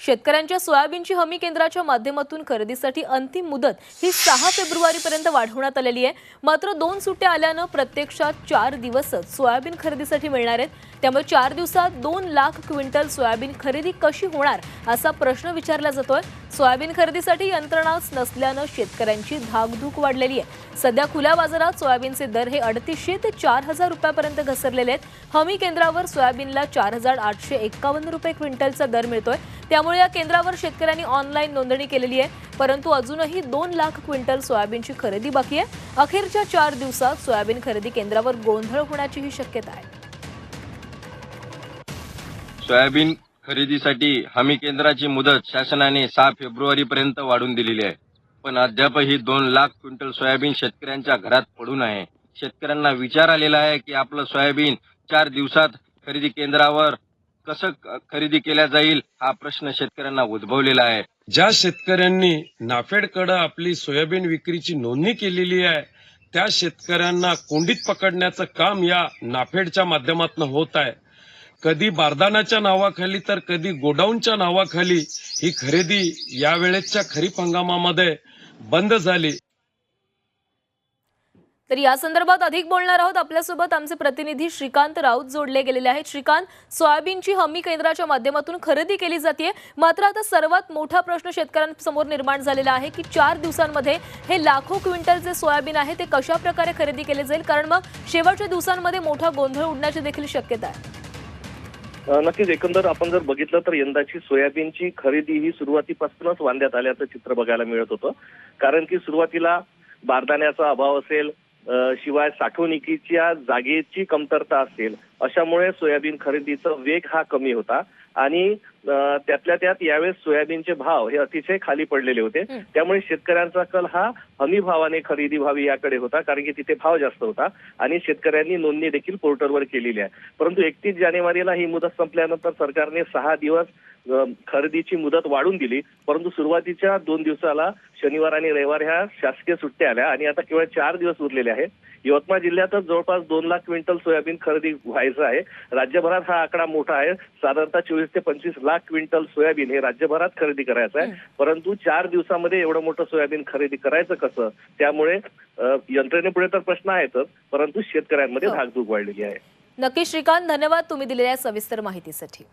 शेतकऱ्यांच्या सोयाबीनची हमी केंद्राच्या माध्यमातून खरेदीसाठी अंतिम मुदत ही सहा फेब्रुवारीपर्यंत वाढवण्यात आलेली आहे. मात्र दोन सुट्ट्या आल्यानं प्रत्यक्षात चार दिवसच सोयाबीन खरेदीसाठी मिळणार आहेत. त्यामुळे चार दिवसात दोन लाख क्विंटल सोयाबीन खरेदी कशी होणार असा प्रश्न विचारला जातोय. सोयाबीन खरेदीसाठी यंत्रणाच नसल्यानं शेतकऱ्यांची धाकधूक वाढलेली आहे. सध्या खुल्या बाजारात सोयाबीनचे दर हे अडतीसशे ते चार हजार रुपयापर्यंत घसरलेले आहेत. हमी केंद्रावर सोयाबीनला चार हजार आठशे एक्कावन्न रुपये क्विंटलचा दर मिळतोय. त्यामुळे या केंद्रावर शेतकऱ्यांनी ऑनलाईन नोंदणी केलेली आहे. परंतु अजूनही दोन लाख क्विंटल सोयाबीनची खरेदी बाकी आहे. अखेरच्या चार दिवसात सोयाबीन खरेदी केंद्रावर गोंधळ होण्याचीही शक्यता आहे. सोयाबीन खरेदीसाठी हमी केंद्राची मुदत शासनाने सहा फेब्रुवारी पर्यंत वाढून दिलेली आहे. पण अद्यापही दोन लाख क्विंटल सोयाबीन शेतकऱ्यांच्या घरात पडून आहे. शेतकऱ्यांना विचार आलेला आहे की आपलं सोयाबीन चार दिवसात खरेदी केंद्रावर कसं खरेदी केल्या जाईल हा प्रश्न शेतकऱ्यांना उद्भवलेला आहे. ज्या शेतकऱ्यांनी नाफेडकडे आपली सोयाबीन विक्रीची नोंदणी केलेली आहे त्या शेतकऱ्यांना कोंडीत पकडण्याचं काम या नाफेडच्या माध्यमातून होत आहे. कधी बारदानाच्या नावाखाली तर कधी गोडाऊनच्या नावाखाली ही खरेदी यावेळेसच्या खरीप हंगामामध्ये बंद झाली. तर या संदर्भात अधिक बोलणार आहोत. आपल्यासोबत आमचे प्रतिनिधी श्रीकांत राऊत जोडले गेलेले आहेत. श्रीकांत सोयाबीनची हमी केंद्राच्या माध्यमातून खरेदी केली जाते मात्र आता सर्वात मोठा प्रश्न शेतकऱ्यांसमोर निर्माण झालेला आहे की चार दिवसांमध्ये हे लाखो क्विंटल जे सोयाबीन आहे ते कशा प्रकारे खरेदी केले जाईल? कारण मग शेवटच्या दिवसांमध्ये मोठा गोंधळ उडण्याची देखील शक्यता आहे. नक्कीच. एकंदर आपण जर बघितलं तर यंदाची सोयाबीनची खरेदी ही सुरुवातीपासूनच वांद्यात आल्याचं चित्र बघायला मिळत होतं. कारण की सुरुवातीला बारदाण्याचा अभाव असेल शिवाय साठवणुकीच्या जागेची कमतरता असेल अशामुळे सोयाबीन खरेदीचा वेग हा कमी होता. आणि त्यातल्या त्यात यावेळेस सोयाबीनचे भाव हे अतिशय खाली पडलेले होते. त्यामुळे शेतकऱ्यांचा कल हा हमी भावाने खरेदी व्हावी याकडे होता कारण की तिथे भाव जास्त होता. आणि शेतकऱ्यांनी नोंदणी देखील पोर्टलवर केलेली आहे. परंतु एकतीस जानेवारीला ही मुदत संपल्यानंतर सरकारने सहा दिवस खरेदीची मुदत वाढून दिली. परंतु सुरुवातीच्या दोन दिवसाला शनिवार आणि रविवार ह्या शासकीय सुट्ट्या आल्या आणि आता केवळ चार दिवस उरलेले आहेत. यवतमाळ जिल्ह्यातच जवळपास दोन लाख क्विंटल सोयाबीन खरेदी व्हायचं आहे. राज्यभरात हा आकडा मोठा आहे. साधारणतः चोवीस ते पंचवीस लाख क्विंटल सोयाबीन हे राज्यभरात खरेदी करायचं आहे. परंतु चार दिवसामध्ये एवढं मोठं सोयाबीन खरेदी करायचं कसं? त्यामुळे अ, यंत्रणेपुढे तर प्रश्न आहेतच परंतु शेतकऱ्यांमध्ये हो. धाकधूक वाढलेली आहे. नक्की श्रीकांत धन्यवाद तुम्ही दिलेल्या सविस्तर माहितीसाठी.